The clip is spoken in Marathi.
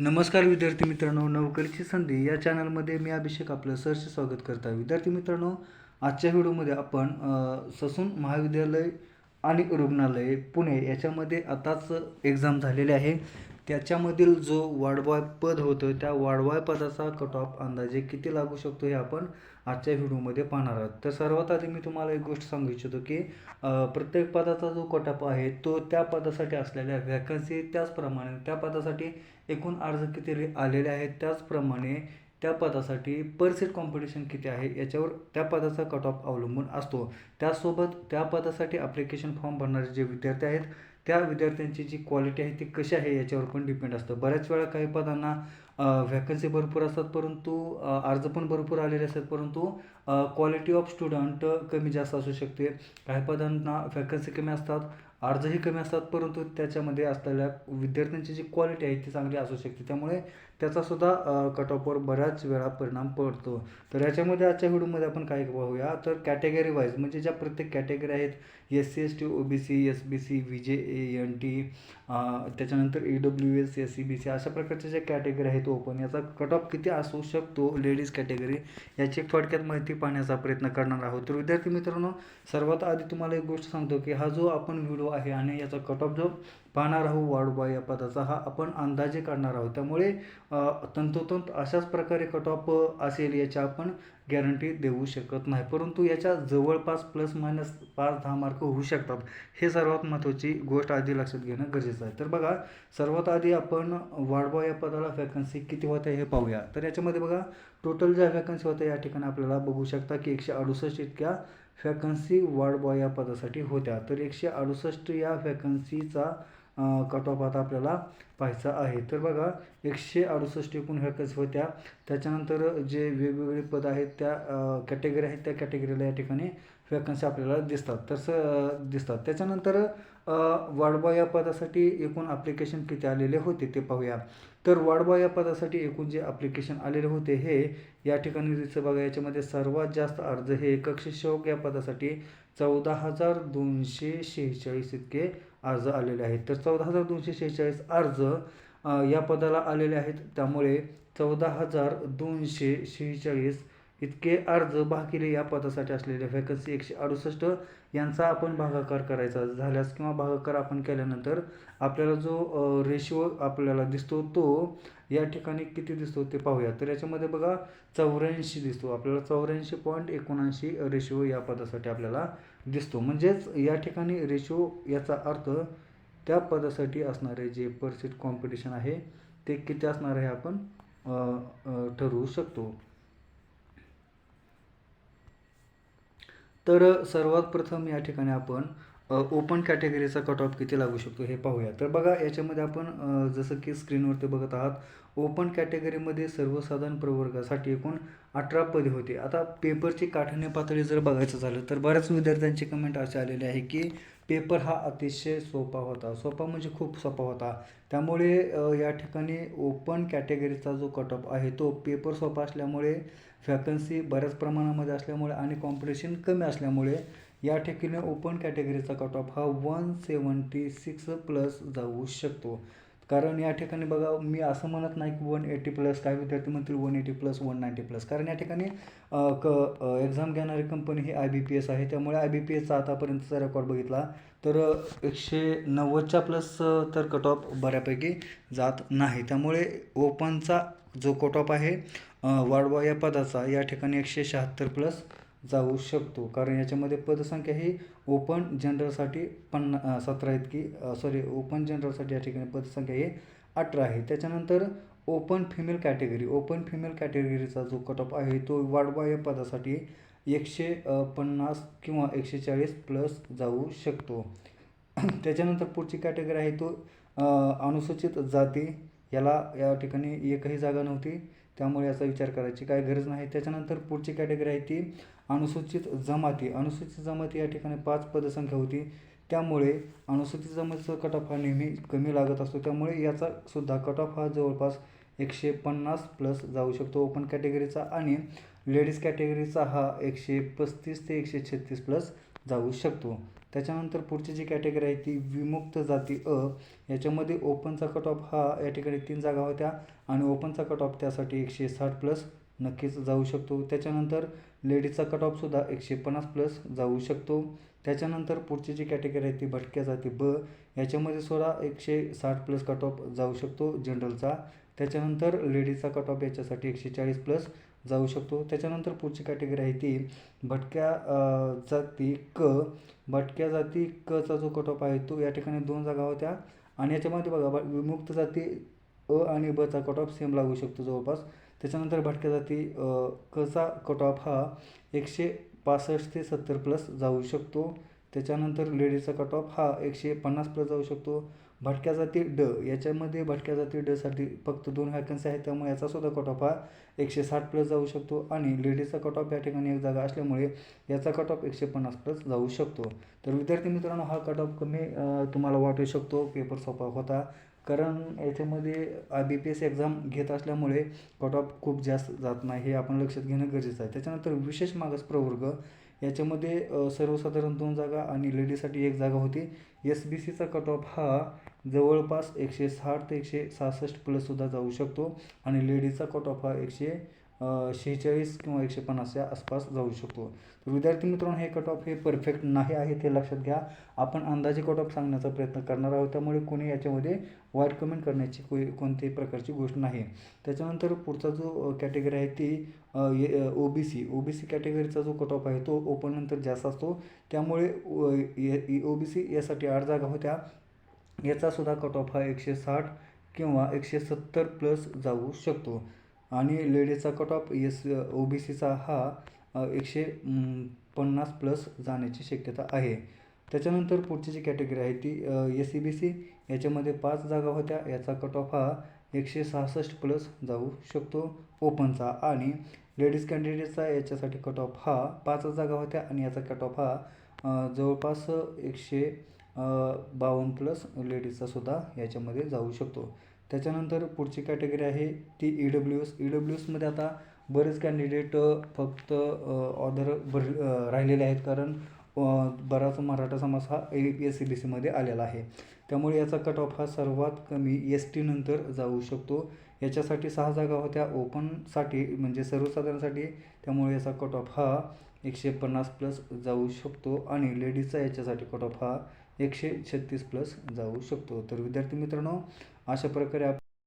नमस्कार विद्यार्थी मित्रांनो नोकरीची संधी. या चॅनलमध्ये मी अभिषेक आपलं सरचे स्वागत करत आहे. विद्यार्थी मित्रांनो आजच्या व्हिडिओमध्ये आपण ससून महाविद्यालय आणि रुग्णालय पुणे याच्यामध्ये आताच एक्झाम झालेली आहे. त्याच्यामधील जो वाढवाय पद होतं त्या वाढवाय पदाचा कट ऑफ अंदाजे किती लागू शकतो हे आपण आजच्या व्हिडिओमध्ये पाहणार आहोत. तर सर्वात आधी मी तुम्हाला एक गोष्ट सांगू इच्छितो की प्रत्येक पदाचा जो कट आहे तो त्या पदासाठी असलेल्या व्हॅकन्सी त्याचप्रमाणे त्या पदासाठी एकूण अर्ज किती आलेले आहेत त्याचप्रमाणे त्या पदासाठी पर सीट कॉम्पिटिशन किती आहे याच्यावर त्या पदाचा कट ऑफ अवलंबून असतो. त्यासोबत त्या पदासाठी ॲप्लिकेशन फॉर्म भरणारे जे विद्यार्थी आहेत त्या विद्यार्थ्यांची जी क्वालिटी आहे ती कशी आहे याच्यावर पण डिपेंड असतं. बऱ्याच वेळा काही पदांना व्हॅकन्सी भरपूर असतात परंतु अर्ज पण भरपूर आलेले असतात परंतु क्वालिटी ऑफ स्टुडंट कमी जास्त असू शकते. काही पदांना व्हॅकन्सी कमी असतात अर्जही कमी असतात परंतु त्याच्यामध्ये असलेल्या विद्यार्थ्यांची जी क्वालिटी आहे ती चांगली असू शकते. त्यामुळे त्याचासुद्धा कट ऑफवर बऱ्याच वेळा परिणाम पडतो. तर याच्यामध्ये आजच्या व्हिडिओमध्ये आपण काय पाहूया तर कॅटेगरी वाईज म्हणजे ज्या प्रत्येक कॅटेगरी आहेत S C S T O B C S B C V J A N T त्याच्यानंतर E W S S C B C अशा प्रकारच्या ज्या कॅटेगरी आहेत ओपन याचा कट ऑफ किती असू शकतो लेडीज कॅटेगरी याची एक थोडक्यात माहिती पाहण्याचा प्रयत्न करणार आहोत. तर विद्यार्थी मित्रांनो सर्वात आधी तुम्हाला एक गोष्ट सांगतो की हा जो आपण व्हिडिओ आहे आणि याचा कट ऑफ जो पाहणार आहोत वाढवा या पदाचा हा आपण अंदाजे काढणार आहोत. त्यामुळे तंतोतंत अशाच प्रकारे कट ऑफ असेल याची आपण गॅरंटी देऊ शकत नाही. परंतु याच्या जवळपास प्लस मायनस पाच दहा मार्क होऊ शकतात. हे सर्वात महत्त्वाची गोष्ट आधी लक्षात घेणं गरजेचं आहे. तर बघा सर्वात आधी आपण वाढवा या पदाला वॅकन्सी किती होत्या हे पाहूया. तर याच्यामध्ये बघा टोटल ज्या वॅकन्सी होत्या या ठिकाणी आपल्याला बघू शकता की एकशे अडुसष्ट इतक्या वॅकन्सी वाढवा या पदासाठी होत्या. तर एकशे अडुसष्ट या वॅकन्सीचा कट ऑफ आता आपल्याला पाहायचा आहे. तर बघा एकशे अडुसष्ट एकूण व्हॅकन्सी होत्या. त्याच्यानंतर जे वेगवेगळे पद आहेत त्या कॅटेगरी आहेत त्या कॅटेगरीला या ठिकाणी वॅकन्सी आपल्याला दिसतात. तसं दिसतात. त्याच्यानंतर अ, या पदासाठी एकूण ॲप्लिकेशन किती आलेले होते ते पाहूया. तर वाढवा या पदासाठी एकूण जे ॲप्लिकेशन आलेले होते हे या ठिकाणी दिसतं बघा याच्यामध्ये सर्वात जास्त अर्ज हे कक्ष या पदासाठी चौदा हजार दोनशे शेहेचाळीस इतके अर्ज आलेले आहेत. तर चौदा हजार दोनशे शेहेचाळीस अर्ज या पदाला आलेले आहेत. त्यामुळे चौदा हजार दोनशे शेहेचाळीस इतके अर्ज भाकिले या पदासाठी असलेल्या व्हॅकन्सी एकशे अडुसष्ट यांचा आपण भागाकार करायचा झाल्यास किंवा भागाकार आपण केल्यानंतर आपल्याला जो रेशिओ आपल्याला दिसतो तो या ठिकाणी किती दिसतो ते पाहूया. तर याच्यामध्ये बघा चौऱ्याऐंशी दिसतो. आपल्याला चौऱ्याऐंशी पॉईंट एकोणऐंशी रेशिओ या पदासाठी आपल्याला दिसतो. म्हणजेच या ठिकाणी रेशिओ याचा अर्थ त्या पदासाठी असणारे जे परसेट कॉम्पिटिशन आहे ते किती असणार आहे आपण ठरवू शकतो. तर सर्वात प्रथम या ठिकाणी आपण ओपन कॅटेगरीचा कट ऑफ किती लागू शकतो हे पाहूया. तर बघा याच्यामध्ये आपण जसं की स्क्रीनवरती बघत आहात ओपन कॅटेगरीमध्ये सर्वसाधारण प्रवर्गासाठी एकूण अठरा पदे होती. आता पेपरची काठिण्य पातळी जर बघायचं झालं तर बऱ्याच विद्यार्थ्यांची कमेंट असे आलेले आहे की पेपर हा अतिशय सोपा होता. सोपा म्हणजे खूप सोपा होता. त्यामुळे या ठिकाणी ओपन कॅटेगरीचा जो कट ऑफ आहे तो पेपर सोपा असल्यामुळे वॅकन्सी बऱ्याच प्रमाणामध्ये असल्यामुळे आणि कॉम्पिटिशन कमी असल्यामुळे या ठिकाणी ओपन कॅटेगरीचा कट ऑफ हा वन सेवन्टी सिक्स प्लस जाऊ शकतो. कारण या ठिकाणी बघा मी असं म्हणत नाही की वन एटी प्लस काय विद्यार्थी म्हणतील one eighty plus one ninety plus कारण या ठिकाणी क एक्झाम घेणारी कंपनी ही आय बी पी एस आहे. त्यामुळे आय बी पी एसचा आतापर्यंतचा रेकॉर्ड बघितला तर एकशे नव्वदच्या प्लस तर कट ऑफ बऱ्यापैकी जात नाही. त्यामुळे ओपनचा जो कट ऑफ आहे वाढवा या पदाचा या ठिकाणी एकशे शहात्तर प्लस जाऊ शकतो. कारण याच्यामध्ये पदसंख्या ही ओपन जनरलसाठी पन्ना सतरा इतकी सॉरी ओपन जनरलसाठी या ठिकाणी पदसंख्या ही अठरा आहे. त्याच्यानंतर open female category open female कॅटेगरीचा जो कट ऑफ आहे तो वाढवा या पदासाठी एकशे पन्नास किंवा एकशे चाळीस प्लस जाऊ शकतो. त्याच्यानंतर पुढची कॅटेगरी आहे तो अनुसूचित जाती. याला या ठिकाणी एकही जागा नव्हती. त्यामुळे याचा विचार करायची काय गरज नाही. त्याच्यानंतर पुढची कॅटेगरी आहे ती अनुसूचित जमाती. अनुसूचित जमाती या ठिकाणी पाच पदसंख्या होती. त्यामुळे अनुसूचित जमातीचा कट ऑफ हा नेहमी कमी लागत असतो. त्यामुळे याचा सुद्धा कट ऑफ हा जवळपास एकशे पन्नास प्लस जाऊ शकतो ओपन कॅटेगरीचा आणि लेडीज कॅटेगरीचा हा एकशे पस्तीस ते एकशे छत्तीस प्लस जाऊ शकतो. त्याच्यानंतर पुढची जी कॅटेगरी आहे ती विमुक्त जाती अ. याच्यामध्ये ओपनचा कट ऑफ हा या ठिकाणी तीन जागा होत्या आणि ओपनचा कट ऑफ त्यासाठी एकशे साठ प्लस नक्कीच जाऊ शकतो. त्याच्यानंतर लेडीजचा कट ऑफसुद्धा एकशे पन्नास प्लस जाऊ शकतो. त्याच्यानंतर पुढची जी कॅटेगरी आहे ती भटक्या जाती ब. याच्यामध्ये सुद्धा एकशे साठ प्लस कट ऑफ जाऊ शकतो जनरलचा त्याच्यानंतर लेडीजचा कट ऑफ याच्यासाठी एकशे चाळीस प्लस जाऊ शकतो. त्याच्यानंतर पुढची कॅटेगरी आहे ती भटक्या जाती क. भटक्या जाती कचा जो कट ऑफ आहे तो या ठिकाणी दोन जागा होत्या. आणि याच्यामध्ये बघा विमुक्त जाती अ आणि बचा कट ऑफ सेम लागू शकतो जवळपास. त्याच्यानंतर भटक्या जाती कचा कट ऑफ हा एकशे पासष्ट ते सत्तर प्लस जाऊ शकतो. त्याच्यानंतर लेडीजचा कट ऑफ हा एकशे पन्नास प्लस जाऊ शकतो. भटक्या जाती ड याच्यामध्ये भटक्या जाती डसाठी फक्त दोन वॅकन्सी आहेत त्यामुळे याचासुद्धा कट ऑफ हा एकशे साठ प्लस जाऊ शकतो आणि लेडीजचा कट ऑफ या ठिकाणी एक जागा असल्यामुळे याचा कट ऑफ एकशे पन्नास प्लस जाऊ शकतो. तर विद्यार्थी मित्रांनो हा कट ऑफ कमी तुम्हाला वाटू शकतो पेपर सोपा होता. कारण याच्यामध्ये I B P S exam घेत असल्यामुळे कट ऑफ खूप जास्त जात नाही हे आपण लक्षात घेणं गरजेचं आहे. त्याच्यानंतर विशेष मागास प्रवर्ग याच्यामध्ये सर्वसाधारण दोन जागा आणि लेडीजसाठी एक जागा होती. एस बी सीचा कट ऑफ हा जवळपास एकशे साठ ते एकशे सहासष्ट प्लससुद्धा जाऊ शकतो. आणि लेडीजचा कट ऑफ हा एकशे शेहेचाळीस किंवा एकशे पन्नासच्या आसपास जाऊ शकतो. तर विद्यार्थी मित्रांनो हे कट ऑफ हे परफेक्ट नाही आहे ते लक्षात घ्या. आपण अंदाजे कट ऑफ सांगण्याचा प्रयत्न करणार आहोत. त्यामुळे कोणी याच्यामध्ये वाईट कमेंट करण्याची कोई कोणत्याही प्रकारची गोष्ट नाही. त्याच्यानंतर पुढचा जो कॅटेगरी आहे ती ओ बी सी ओ बी सी कॅटेगरीचा जो कट ऑफ आहे तो ओपननंतर जास्त असतो. त्यामुळे ओ बी सी यासाठी आठ जागा होत्या. याचासुद्धा कट ऑफ हा एकशे साठ किंवा एकशे सत्तर प्लस जाऊ शकतो. आणि लेडीजचा cut off S O B सीचा हा एकशे पन्नास प्लस जाण्याची शक्यता आहे. त्याच्यानंतर पुढची जी कॅटेगरी आहे ती एस सी बी सी याच्यामध्ये पाच जागा होत्या. याचा कट ऑफ हा एकशे सहासष्ट प्लस जाऊ शकतो ओपनचा आणि लेडीज कॅन्डिडेटचा याच्यासाठी कट ऑफ हा पाच जागा होत्या. आणि याचा कट ऑफ हा जवळपास एकशे बावन्न प्लस लेडीजचासुद्धा याच्यामध्ये जाऊ शकतो. त्याच्यानंतर पुढची कॅटेगरी आहे ती E W S E W एसमध्ये आता बरेच कॅन्डिडेट फक्त ऑदर भर राहिलेले आहेत. कारण बराच मराठा समाज हा एस सी बी सीमध्ये आलेला आहे. त्यामुळे याचा कट ऑफ हा सर्वात कमी एस टीनंतर जाऊ शकतो. याच्यासाठी सहा जागा होत्या. ओपनसाठी म्हणजे सर्वसाधारणसाठी त्यामुळे याचा कट ऑफ हा एकशे पन्नास प्लस जाऊ शकतो. आणि लेडीजचा याच्यासाठी कट ऑफ हा एकशे छत्तीस प्लस जाऊ शकतो. तर विद्यार्थी मित्रांनो अशा प्रकारे आपण